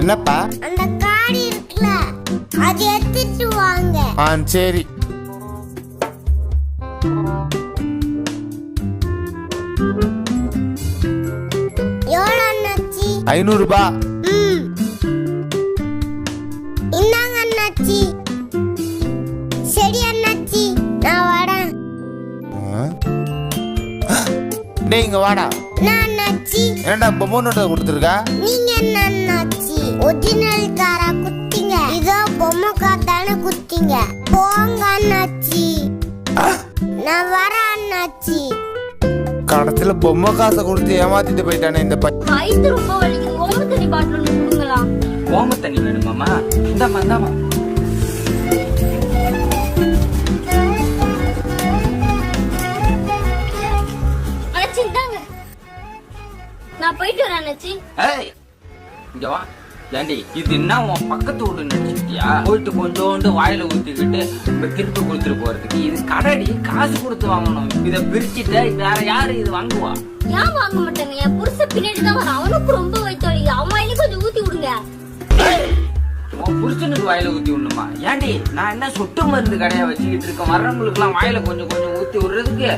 என்னப்பா? அந்த காடி இருக்குல்ல அது எடுத்துட்டு வாங்க. ஆ சரி. எவ்வளோ அண்ணாச்சி? ஐநூறுபா. ம். இந்தாங்க அண்ணாச்சி. சரி அண்ணாச்சி நான் வரேன். டேய் இங்க வாடா. நான் அண்ணாச்சி? என்னடா பொம்மை நோட்டை கொடுத்துருக்கா? நீங்க என்ன? ஒரிஜினல் காரா குத்திங்க இதோ பொம்மை காத்தானே குத்திங்க போங்க அண்ணாச்சி. நான் வரேன் அண்ணாச்சி. கடத்துல பொம்மை காசை கொடுத்து ஏமாத்திட்டு போயிட்டானே இந்த பையன். வயிற்று ரொம்ப வலிக்குது. ஓம தண்ணி பாட்டில் ஒன்று கொடுங்களா? ஓம தண்ணி வேணுமாமா அணைச்சி இந்தாங்க. நான் போயிட்டு வரேன் அணைச்சி ஏய் இங்க வா. ஏண்டி இது என்ன உன் பக்கத்து வீடு நினைச்சிட்டியா போயிட்டு கொஞ்சோண்டு வாயில ஊத்திக்கிட்டு திருப்பி கொடுத்துட்டு போறதுக்கு. இது கடடி காசு கொடுத்து வாங்கணும். இத பிரிச்சுட்டு வேற யாரு இது வாங்குவா? ஏன் வாங்க மாட்டாங்க? என் புருஷன் பின்னாடி தான் அவனுக்கு ரொம்ப வலிக்குது அவன் வாயிலையும் கொஞ்சம் ஊத்தி விடுங்க. உன் புருஷனுக்கு வாயில ஊத்தி விடணுமா? ஏண்டி நான் என்ன சொட்டு மருந்து கடையா வச்சுக்கிட்டு இருக்கேன்? வர்றவங்களுக்கு எல்லாம் வாயில கொஞ்சம் கொஞ்சம் ஊத்தி விடுறதுக்கு.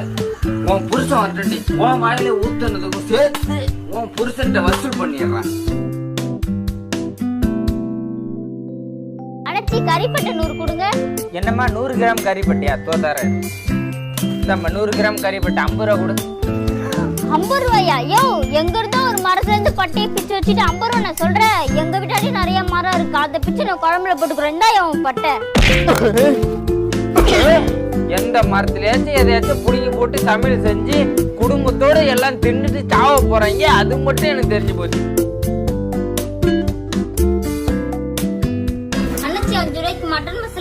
உன் புருஷன் வரட்டண்டி உன் வாயில ஊத்துனதுக்கும் சேர்த்து உன் புருஷன்ட்ட வசூல் பண்ணிடுறான். அணைச்சி கறிப்பட்டை நூறு கொடுங்க. என்னம்மா நூறு கிராம் கறிப்பட்டியா? தோதார நம்ம நூறு கிராம் கறிப்பட்டி ஐம்பது ரூபா கொடு. ஐம்பது ரூபாயா? யோ எங்க இருந்தா ஒரு மரத்துல இருந்து பட்டையை பிச்சு வச்சுட்டு ஐம்பது ரூபா நான் சொல்றேன். எங்க வீட்டாடி நிறைய மரம் இருக்கு. அதை பிச்சு நான் குழம்புல போட்டுக்கிறேன். என் பட்டை. எந்த மரத்துலயாச்சும் எதையாச்சும் புடுங்கி போட்டு சமையல் செஞ்சு குடும்பத்தோட எல்லாம் தின்னுட்டு சாவ போறாங்க. அது மட்டும் எனக்கு தெரிஞ்சு போச்சு.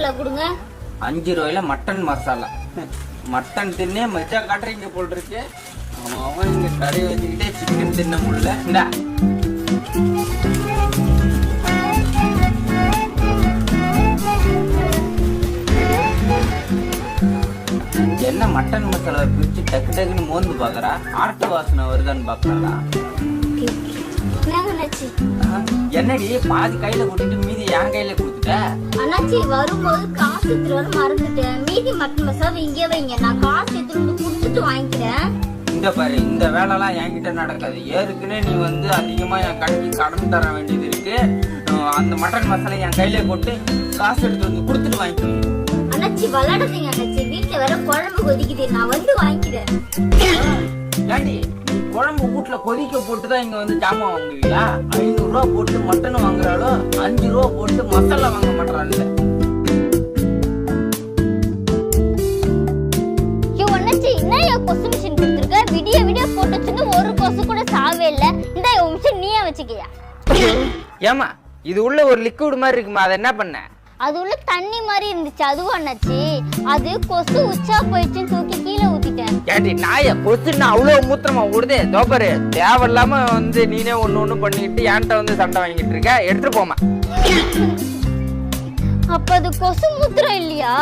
மசாலா கொடுங்க. அஞ்சு ரூபாயில மட்டன் மசாலா. மட்டன் தின்னே மச்சா காட்டுறீங்க போல் இருக்கு. அவன் இங்க கடையை வச்சுக்கிட்டே சிக்கன் தின்ன முடியல. இந்தா. என்ன மட்டன் மசாலா பிரிச்சு டக்கு டக்குன்னு மோந்து பாக்குறா? ஆட்டு வாசனை வருதான்னு பாக்குறா என்னடி பாதி கையில கொடுத்துட்டு மீதி என் கையில அண்ணாச்சி வரும்போது காசு எடுத்துட்டு வர மறந்துட்டேன் மீதி மட்டன் மசாலா இங்கே வைங்க. நான் காசு எடுத்துட்டு கொடுத்துட்டு வாங்கிக்கிறேன். இந்த பாரு இந்த வேலைலாம் என்கிட்ட நடக்காது. ஏற்கனவே நீ வந்து அதிகமா என் கடைக்கு கடன் தர வேண்டியது இருக்கு. அந்த மட்டன் மசாலா என் கையில போட்டு காசு எடுத்து வந்து கொடுத்துட்டு வாங்கிக்கோ. அண்ணாச்சி விளையாடுறீங்க அண்ணாச்சி. வீட்டுல வேற குழம்பு கொதிக்குது. நான் வந்து வாங்கிக்கிறேன். ஏண்டி? குழம்பு வீட்டுல கொதிக்க போட்டு தான் இங்க வந்து ஜாமான் வாங்குவியா ஐநூறு ரூபா போட்டு மட்டன் வாங்குறாளோ அஞ்சு ரூபா போட்டு மசாலா வாங்க ஐயோ கொசு மிஷின் கொடுத்துருக்க? விடிய விடிய போட்டு வச்சுன்னு ஒரு கொசு கூட சாவே இல்ல. இந்த மிஷின் நீயே வச்சுக்கியா. ஏமா இது உள்ள ஒரு லிக்விட் மாதிரி இருக்குமா? அதை என்ன பண்ண? அது உள்ள தண்ணி மாதிரி இருந்துச்சு. அதுவும் அண்ணாச்சி அது கொசு உச்சா கீழே ஏண்டி நாய கொசுன்னா அவ்வளவு மூத்திரமா விடுதே தோப்பரு தேவையில்லாம வந்து நீனே ஒண்ணு ஒண்ணு பண்ணிக்கிட்டு என்கிட்ட வந்து சண்டை வாங்கிட்டு இருக்க. எடுத்துட்டு போமா அப்ப அது கொசு மூத்திரம் இல்லையா?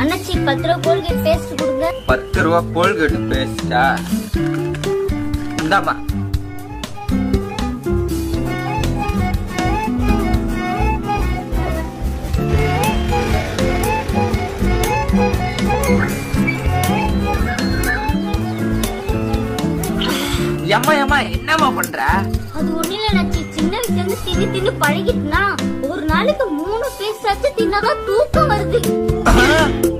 அண்ணாச்சி பத்து ரூபா கோல்கேட் பேஸ்ட் கொடுங்க. பத்து ரூபா கோல்கேட் பேஸ்டா இந்தாம்மா. என்னம்மா பண்ற? அது சின்ன வயசுல இருந்து தின்னு தின்னு பழகிட்டுனா ஒரு நாளைக்கு மூணு பேஸ்ட் ஆச்சு தின்னாதான் தூக்கம் வருது.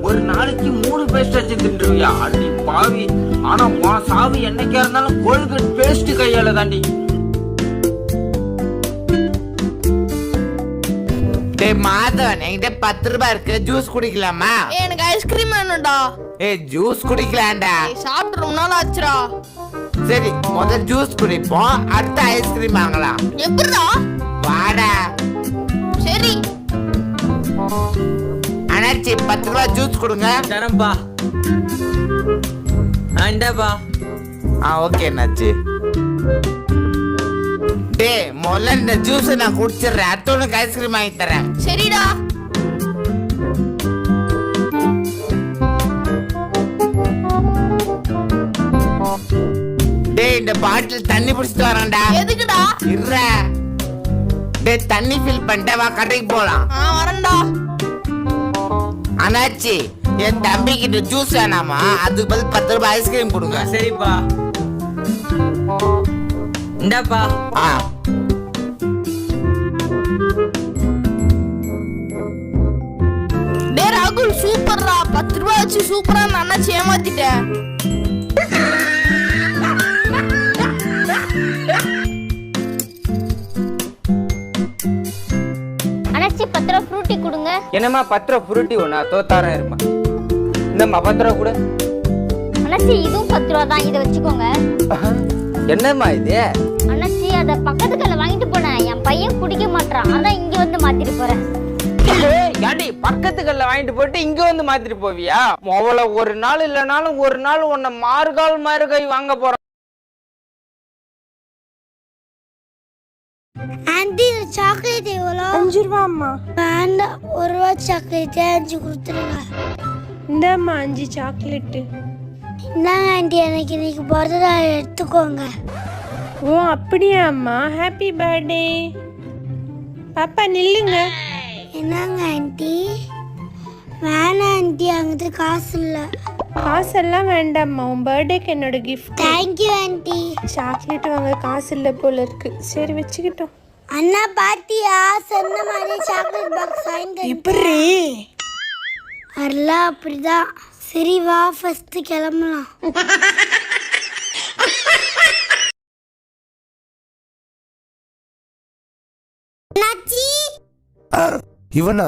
ஒரு நாளைக்கு மூணு பேஸ்ட் வச்சு தின்றுவியா? அடி பாவி. ஆனா உன் சாவி என்னைக்கா இருந்தாலும் கோல்கேட் பேஸ்ட் கையால தாண்டி. டேய் மாதவன் என்கிட்ட பத்து ரூபாய் இருக்கு. ஜூஸ் குடிக்கலாமா? எனக்கு ஐஸ்கிரீம் வேணும்டா. ஏய் ஜூஸ் குடிக்கலாம்டா. சாப்பிட்டு ரொம்ப நாள் ஆச்சுடா. சரி முதல் ஜூஸ் குடிப்போம். அடுத்து ஐஸ்கிரீம் வாங்கலாம். எப்படிடா? வாடா. சரி. அண்ணாச்சி பத்து ரூபாய் ஜூஸ் கொடுங்க. தரம்பா இந்தாப்பா. ஆ ஓகே அண்ணாச்சி. டேய் முதல்ல இந்த ஜூஸை நான் குடிச்சிடுறேன். அடுத்தவனுக்கு ஐஸ்கிரீம் வாங்கி தரேன். சரிடா. பாட்டில் தண்ணி பிடிச்சிட்டு வரேன்டா எதுக்குடா? இருற டேய் தண்ணி ஃபில் பண்ணிட்டு வா கடைக்கு போலாம். ஆ வரேன்டா. அண்ணாச்சி என் தம்பி கிட்ட ஜூஸ் வேணாமா? அதுக்கு பதில் பத்து ரூபாய் ஐஸ்கிரீம் கொடுங்க. சரிப்பா. இந்தாப்பா. ஆ. டே ராகுல் சூப்பர்ரா பத்து ரூபாய் வச்சு சூப்பரா அந்த அண்ணாச்சி ஏமாத்திட்டேன். ஃப்ரூட்டி கொடுங்க. என்னம்மா பத்திர புருட்டி ஒண்ணா தோத்தாரம் இருமா? இந்தம்மா பத்திரம் கூட. அணைச்சி இதுவும் பத்து ரூபா தான் இதை வச்சுக்கோங்க. என்னம்மா இது? அணைச்சி அதை பக்கத்து கடையில் வாங்கிட்டு போனேன். என் பையன் குடிக்க மாட்டான் அதான் இங்க வந்து மாத்திட்டு போறேன். ஏண்டி பக்கத்து கல்ல வாங்கிட்டு போயிட்டு இங்க வந்து மாத்திட்டு போவியா? முதல்ல ஒரு நாள் இல்லைனாலும் ஒரு நாள் உன்னை மார்கால் மாறுகை வாங்க போறோம் ஆண்டி சாக்லேட் எவ்வளோ? அஞ்சு ரூபா அம்மா. வேண்டாம் ஒரு ரூபா சாக்லேட்டே அஞ்சு கொடுத்துருங்க. இந்தாம்மா அஞ்சு சாக்லேட்டு இந்தாங்க ஆண்டி எனக்கு இன்னைக்கு பிறந்ததா எடுத்துக்கோங்க. ஓ அப்படியா அம்மா? ஹாப்பி பர்த்டே பாப்பா நில்லுங்க. என்னங்க ஆண்டி? வேணாம் ஆண்டி அங்கிட்ட காசு இல்லை. காசெல்லாம் வேண்டாம்மா உன் பர்த்டேக்கு என்னோட கிஃப்ட் தேங்க்யூ ஆண்டி. சாக்லேட் வாங்க காசு இல்லை போல இருக்கு. சரி வச்சுக்கிட்டோம். அண்ணா பாத்தியா? சொன்ன மாதிரி சாக்லேட் பாக்ஸ் வாங்கி இப்படி? அதெல்லாம் அப்படிதான். சரி வா ஃபர்ஸ்ட் கிளம்பலாம். இவன்?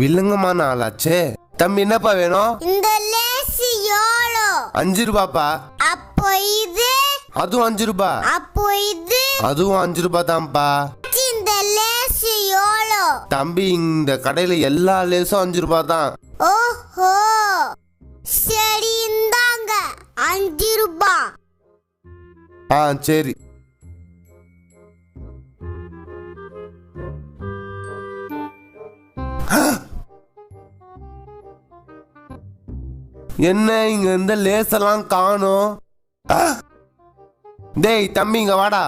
வில்லங்கமான ஆளாச்சே. தம்பி என்னப்பா வேணும்? இந்த லேசி எவ்வளோ அஞ்சு ரூபாப்பா? அப்போ இது அதுவும் அஞ்சு ரூபா. அப்போ இது அதுவும் அஞ்சு ரூபா தான்ப்பா. இந்த லேசி எவ்வளோ தம்பி இந்த கடையில எல்லா லேசும் அஞ்சு ரூபா தான். ஓஹோ. சரி இந்தாங்க. அஞ்சு ரூபாய் ஆ சரி. என்ன இங்க இருந்த லேசெல்லாம் காணும்? டேய் தம்பி இங்க வாடா.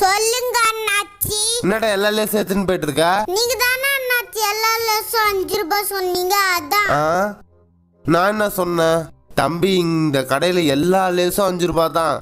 சொல்லுங்க அண்ணாச்சி. என்னடா எல்லா லேசும் எடுத்துன்னு போயிட்டு இருக்க நீங்க தானே அண்ணாச்சி எல்லா லேசும் அஞ்சு ரூபாய் சொன்னீங்க அதான். ஆ? நான் என்ன சொன்னேன்? தம்பி இந்த கடையில எல்லா லேசும் அஞ்சு ரூபா தான்.